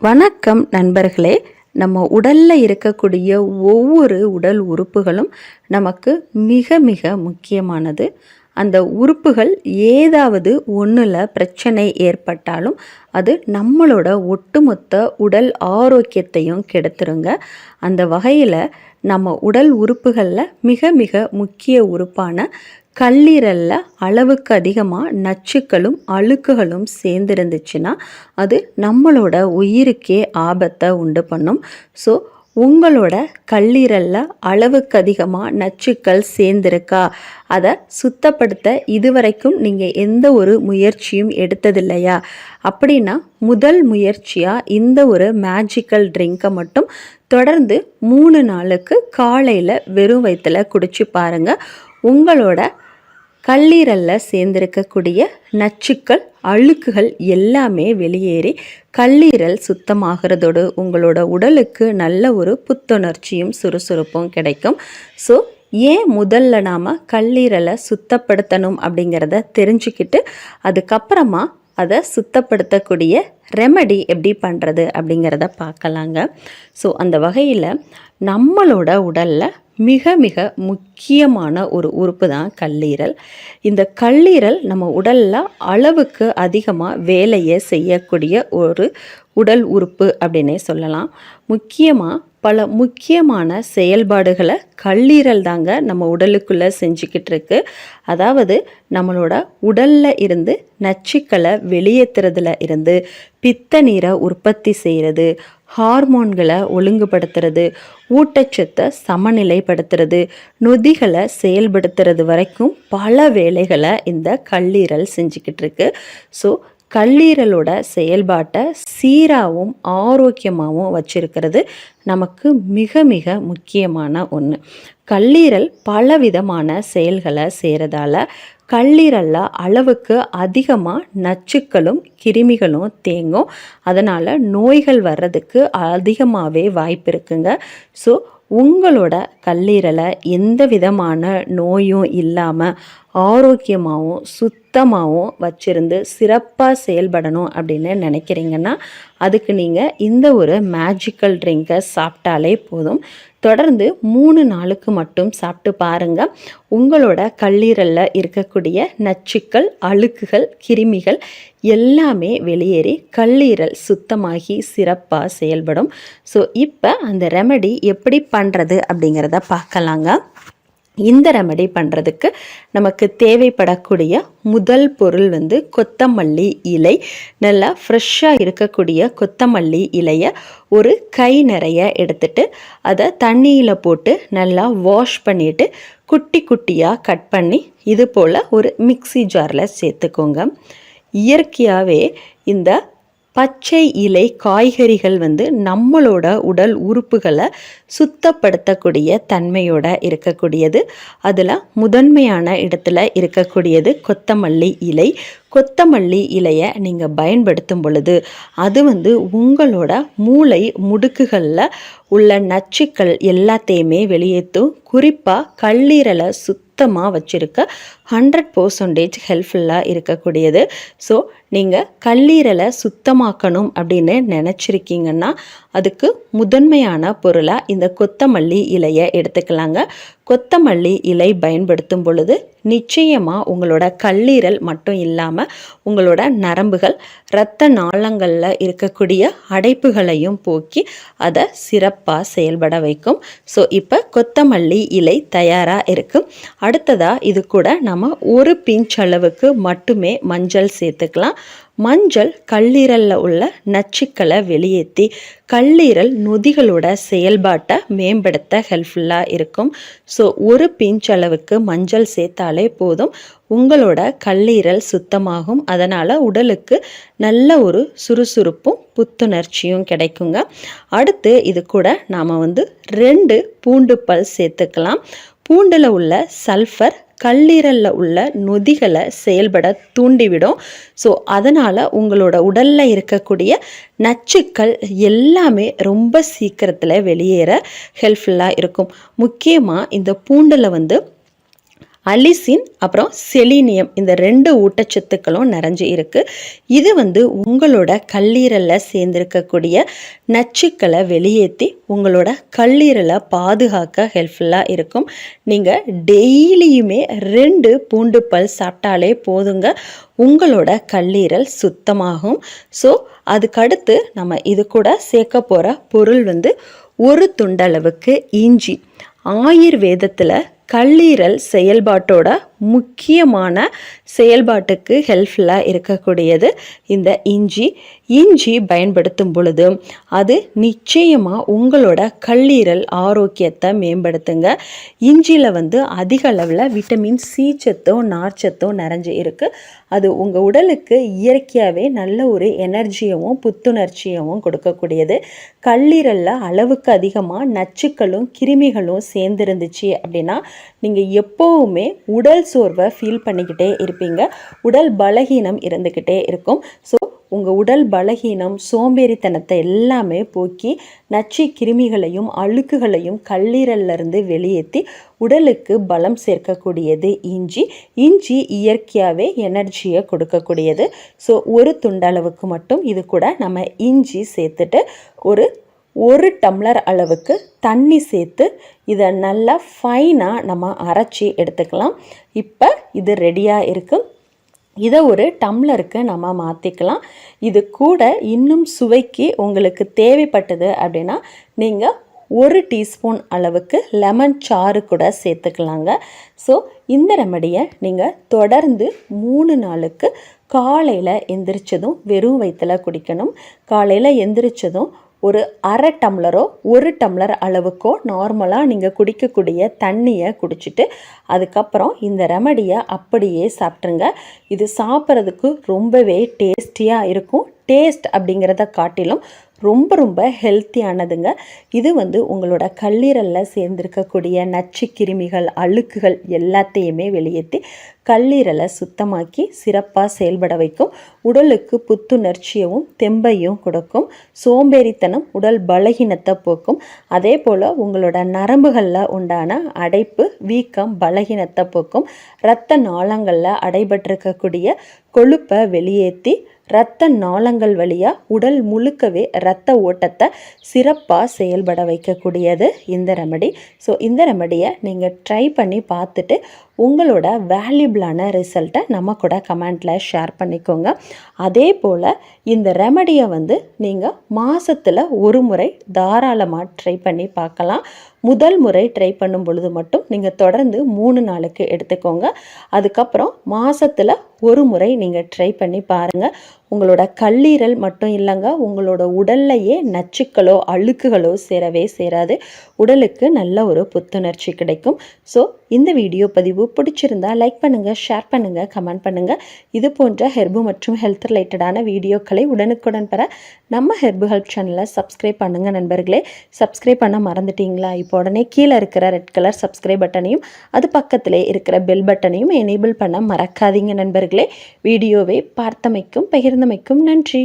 வணக்கம் நண்பர்களே. நம்ம உடலில் இருக்கக்கூடிய ஒவ்வொரு உடல் உறுப்புகளும் நமக்கு மிக மிக முக்கியமானது. அந்த உறுப்புகள் ஏதாவது ஒன்றில் பிரச்சனை ஏற்பட்டாலும் அது நம்மளோட ஒட்டுமொத்த உடல் ஆரோக்கியத்தையும் கெடுத்துருங்க. அந்த வகையில் நம்ம உடல் உறுப்புகளில் மிக மிக முக்கிய உறுப்பான கல்லீரலில் அளவுக்கு அதிகமாக நச்சுக்களும் அழுக்குகளும் சேர்ந்துருந்துச்சுன்னா அது நம்மளோட உயிருக்கே ஆபத்தை உண்டு பண்ணும். ஸோ உங்களோட கல்லீரலில் அளவுக்கு அதிகமாக நச்சுக்கள் சேர்ந்துருக்கா? அதை சுத்தப்படுத்த இதுவரைக்கும் நீங்கள் எந்த ஒரு முயற்சியும் எடுத்ததில்லையா? அப்படின்னா முதல் முயற்சியாக இந்த ஒரு மேஜிக்கல் ட்ரிங்கை மட்டும் தொடர்ந்து மூணு நாளுக்கு காலையில் வெறும் வயிற்றில் குடிச்சு பாருங்கள் உங்களோட கல்லீரலில் சேர்ந்திருக்கக்கூடிய நச்சுக்கள் அழுக்குகள் எல்லாமே வெளியேறி கல்லீரல் சுத்தமாகிறதோடு உங்களோட உடலுக்கு நல்ல ஒரு புத்துணர்ச்சியும் சுறுசுறுப்பும் கிடைக்கும். ஸோ ஏன் முதல்ல நாம் கல்லீரலை சுத்தப்படுத்தணும் அப்படிங்கிறத தெரிஞ்சுக்கிட்டு அதுக்கப்புறமா அதை சுத்தப்படுத்தக்கூடிய ரெமடி எப்படி பண்ணுறது அப்படிங்கிறத பார்க்கலாங்க. ஸோ அந்த வகையில் நம்மளோட உடலில் மிக மிக முக்கியமான ஒரு உறுப்பு தான் கல்லீரல். இந்த கல்லீரல் நம்ம உடலில் அளவுக்கு அதிகமாக வேலையை செய்யக்கூடிய ஒரு உடல் உறுப்பு அப்படின்னே சொல்லலாம். முக்கியமாக பல முக்கியமான செயல்பாடுகளை கல்லீரல் தாங்க நம்ம உடலுக்குள்ளே செஞ்சுக்கிட்டு இருக்கு. அதாவது நம்மளோட உடலில் இருந்து நச்சுக்களை வெளியேற்றுறதுல இருந்து பித்த நீரை உற்பத்தி செய்கிறது ஹார்மோன்களை ஒழுங்குபடுத்துறது ஊட்டச்சத்தை சமநிலைப்படுத்துறது நொதிகளை செயல்படுத்துறது வரைக்கும் பல வேலைகளை இந்த கல்லீரல் செஞ்சுக்கிட்டு இருக்கு. ஸோ கல்லீரலோட செயல்பாட்டை சீராகவும் ஆரோக்கியமாகவும் வச்சிருக்கிறது நமக்கு மிக மிக முக்கியமான ஒன்று கல்லீரல் பலவிதமான செயல்களை செய்கிறதால கல்லீரலில் அளவுக்கு அதிகமாக நச்சுக்களும் கிருமிகளும் தேங்கும். அதனால் நோய்கள் வர்றதுக்கு அதிகமாகவே வாய்ப்பு இருக்குங்க. ஸோ உங்களோட கல்லீரலை எந்த விதமான நோயும் இல்லாமல் ஆரோக்கியமாகவும் சுத்தமாகவும் வச்சுருந்து சிறப்பாக செயல்படணும் அப்படின்னு நினைக்கிறீங்கன்னா அதுக்கு நீங்கள் இந்த ஒரு மேஜிக்கல் ட்ரிங்கை சாப்பிட்டாலே போதும். தொடர்ந்து மூணு நாளுக்கு மட்டும் சாப்பிட்டு பாருங்கள் உங்களோட கல்லீரலில் இருக்கக்கூடிய நச்சுக்கள் அழுக்குகள் கிருமிகள் எல்லாமே வெளியேறி கல்லீரல் சுத்தமாகி சிறப்பாக செயல்படும். ஸோ இப்போ அந்த ரெமடி எப்படி பண்ணுறது அப்படிங்கிறத பார்க்கலாங்க. இந்த ரெமடி பண்ணுறதுக்கு நமக்கு தேவைப்படக்கூடிய முதல் பொருள் வந்து கொத்தமல்லி இலை. நல்லா ஃப்ரெஷ்ஷாக இருக்கக்கூடிய கொத்தமல்லி இலையை ஒரு கை நிறைய எடுத்துட்டு அதை தண்ணியில் போட்டு நல்லா வாஷ் பண்ணிவிட்டு குட்டி குட்டியாக கட் பண்ணி இது போல் ஒரு மிக்சி ஜாரில் சேர்த்துக்கோங்க. இயற்கையாகவே இந்த பச்சை இலை காய்கறிகள் வந்து நம்மளோட உடல் உறுப்புகளை சுத்தப்படுத்தக்கூடிய தன்மையோட இருக்கக்கூடியது. அதில் முதன்மையான இடத்துல இருக்கக்கூடியது கொத்தமல்லி இலை. கொத்தமல்லி இலையை நீங்கள் பயன்படுத்தும் பொழுது அது வந்து உங்களோட மூளை முடுக்குகளில் உள்ள நச்சுக்கள் எல்லாத்தையுமே வெளியேற்றும் குறிப்பாக கல்லீரலை சுத்தமாக வச்சுருக்க ஹண்ட்ரட் பர்சன்டேஜ் ஹெல்ப்ஃபுல்லாக இருக்கக்கூடியது. ஸோ நீங்கள் கல்லீரலை சுத்தமாக்கணும் அப்படின்னு நினச்சிருக்கீங்கன்னா அதுக்கு முதன்மையான பொருளாக இந்த கொத்தமல்லி இலையை எடுத்துக்கலாங்க. கொத்தமல்லி இலை பயன்படுத்தும் பொழுது நிச்சயமாக உங்களோட கல்லீரல் மட்டும் இல்லாமல் உங்களோட நரம்புகள் இரத்த நாளங்களில் இருக்கக்கூடிய அடைப்புகளையும் போக்கி அதை சிறப்பாக செயல்பட வைக்கும். ஸோ இப்போ கொத்தமல்லி இலை தயாராக இருக்கும் அடுத்ததாக இது கூட நம்ம ஒரு பிஞ்ச் அளவுக்கு மட்டுமே மஞ்சள் சேர்த்துக்கலாம். மஞ்சள் கல்லீரலில் உள்ள நச்சுக்களை வெளியேற்றி கல்லீரல் நொதிகளோட செயல்பாட்டை மேம்படுத்த ஹெல்ப்ஃபுல்லாக இருக்கும். ஸோ ஒரு பிஞ்ச் அளவுக்கு மஞ்சள் சேர்த்தாலே போதும். உங்களோட கல்லீரல் சுத்தமாகும். அதனால் உடலுக்கு நல்ல ஒரு சுறுசுறுப்பும் புத்துணர்ச்சியும் கிடைக்குங்க. அடுத்து இது கூட நாம் வந்து ரெண்டு பூண்டு பல் சேர்த்துக்கலாம். பூண்டில் உள்ள சல்ஃபர் கல்லீரலில் உள்ள நொதிகளை செயல்பட தூண்டிவிடும். ஸோ அதனால் உங்களோட உடலில் இருக்கக்கூடிய நச்சுக்கள் எல்லாமே ரொம்ப சீக்கிரத்தில் வெளியேற ஹெல்ப்ஃபுல்லாக இருக்கும். முக்கியமாக இந்த பூண்டில் வந்து அலிசின் அப்புறம் செலீனியம் இந்த ரெண்டு ஊட்டச்சத்துக்களும் நிறைஞ்சு இருக்கு. இது வந்து உங்களோட கல்லீரலில் சேர்ந்திருக்கக்கூடிய நச்சுக்களை வெளியேற்றி உங்களோட கல்லீரலை பாதுகாக்க ஹெல்ப்ஃபுல்லாக இருக்கும். நீங்கள் டெய்லியுமே ரெண்டு பூண்டு பல் சாப்பிட்டாலே போதுங்க. உங்களோட கல்லீரல் சுத்தமாகும். ஸோ அதுக்கடுத்து நம்ம இது கூட சேர்க்க போகிற பொருள் வந்து ஒரு துண்டளவுக்கு இஞ்சி. ஆயுர்வேதத்தில் கல்லீரல் செயல்பாட்டோட முக்கியமான செயல்பாட்டுக்கு ஹெல்ப்ஃபுல்லாக இருக்கக்கூடியது இந்த இஞ்சி. இஞ்சி பயன்படுத்தும் பொழுது அது நிச்சயமாக உங்களோட கல்லீரல் ஆரோக்கியத்தை மேம்படுத்துங்க. இஞ்சியில் வந்து அதிக அளவில் விட்டமின் சி சத்தும் நார்ச்சத்தும் நிறைஞ்சு இருக்குது அது உங்கள் உடலுக்கு இயற்கையாகவே நல்ல ஒரு எனர்ஜியவும் புத்துணர்ச்சியவும் கொடுக்கக்கூடியது. கல்லீரலில் அளவுக்கு அதிகமாக நச்சுக்களும் கிருமிகளும் சேர்ந்துருந்துச்சு அப்படின்னா நீங்கள் எப்போவுமே உடல் சோர்வை ஃபீல் பண்ணிக்கிட்டே இருப்பீங்க. உடல் பலகீனம் இருந்துக்கிட்டே இருக்கும். ஸோ உங்கள் உடல் பலகீனம் சோம்பேறித்தனத்தை எல்லாமே போக்கி நச்சு கிருமிகளையும் அழுக்குகளையும் கல்லீரல்லிருந்து வெளியேற்றி உடலுக்கு பலம் சேர்க்கக்கூடியது இஞ்சி. இஞ்சி இயற்கையாகவே எனர்ஜியை கொடுக்கக்கூடியது. ஸோ ஒரு துண்டளவுக்கு மட்டும் இது கூட நம்ம இஞ்சி சேர்த்துட்டு ஒரு ஒரு டம்ளர் அளவுக்கு தண்ணி சேர்த்து இதை நல்லா ஃபைனாக நம்ம அரைச்சி எடுத்துக்கலாம். இப்போ இது ரெடியாக இருக்குது இதை ஒரு டம்ளருக்கு நம்ம மாற்றிக்கலாம் இது கூட இன்னும் சுவைக்கு உங்களுக்கு தேவைப்பட்டது அப்படின்னா நீங்கள் ஒரு டீஸ்பூன் அளவுக்கு லெமன் சாறு கூட சேர்த்துக்கலாங்க. ஸோ இந்த ரெமடியை நீங்கள் தொடர்ந்து மூணு நாளுக்கு காலையில் எந்திரிச்சதும் வெறும் வயிற்றில் குடிக்கணும். காலையில் எந்திரிச்சதும் ஒரு அரை டம்ளரோ ஒரு டம்ளர் அளவுக்கோ நார்மலாக நீங்கள் குடிக்கக்கூடிய தண்ணியை குடிச்சிட்டு அதுக்கப்புறம் இந்த ரெமடியை அப்படியே சாப்பிட்ருங்க இது சாப்பிட்றதுக்கு ரொம்பவே டேஸ்டியாக இருக்கும். டேஸ்ட் அப்படிங்கிறத காட்டிலும் ரொம்ப ரொம்ப ஹெல்த்தியானதுங்க இது வந்து உங்களோட கல்லீரலில் சேர்ந்திருக்கக்கூடிய நச்சு கிருமிகள் அழுக்குகள் எல்லாத்தையுமே வெளியேற்றி கல்லீரலை சுத்தமாக்கி சிறப்பாக செயல்பட வைக்கும். உடலுக்கு புத்துணர்ச்சியவும் தெம்பையும் கொடுக்கும். சோம்பேறித்தனம் உடல் பலகீனத்தை போக்கும். அதே போல் உங்களோட நரம்புகளில் உண்டான அடைப்பு வீக்கம் பலகீனத்தை போக்கும். இரத்த நாளங்களில் அடைபட்டிருக்கக்கூடிய கொழுப்பை வெளியேற்றி இரத்த நாளங்கள் வழியாக உடல் முழுக்கவே இரத்த ஓட்டத்தை சிறப்பாக செயல்பட வைக்கக்கூடியது இந்த ரெமடி ஸோ இந்த ரெமடியை நீங்கள் ட்ரை பண்ணி பார்த்துட்டு உங்களோட வேல்யூபிளான ரிசல்ட்டை நம்ம கூட கமெண்ட்டில் ஷேர் பண்ணிக்கோங்க. அதே போல் இந்த ரெமடியை வந்து நீங்கள் மாதத்தில் ஒரு முறை தாராளமாக ட்ரை பண்ணி பார்க்கலாம். முதல் முறை ட்ரை பண்ணும் பொழுது மட்டும் நீங்கள் தொடர்ந்து மூணு நாளுக்கு எடுத்துக்கோங்க. அதுக்கப்புறம் மாதத்தில் ஒரு முறை நீங்கள் ட்ரை பண்ணி பாருங்கள் உங்களோட கல்லீரல் மட்டும் இல்லைங்க உங்களோட உடல்லையே நச்சுக்களோ அழுக்குகளோ சேரவே சேராது. உடலுக்கு நல்ல ஒரு புத்துணர்ச்சி கிடைக்கும். ஸோ இந்த வீடியோ பதிவு பிடிச்சிருந்தா லைக் பண்ணுங்கள் ஷேர் பண்ணுங்கள் கமெண்ட் பண்ணுங்கள் இது போன்ற ஹெர்பு மற்றும் ஹெல்த் ரிலேட்டடான வீடியோக்களை உடனுக்குடன் பெற நம்ம ஹெர்பு ஹெல்ப் சேனலை சப்ஸ்கிரைப் பண்ணுங்கள் நண்பர்களே. சப்ஸ்கிரைப் பண்ண மறந்துட்டீங்களா? இப்போ உடனே கீழே இருக்கிற ரெட் கலர் சப்ஸ்கிரைப் பட்டனையும் அது பக்கத்திலே இருக்கிற பெல் பட்டனையும் எனேபிள் பண்ண மறக்காதீங்க நண்பர்களே. வீடியோவை பார்த்தமைக்கும் பகிர்ந்தமைக்கும் நன்றி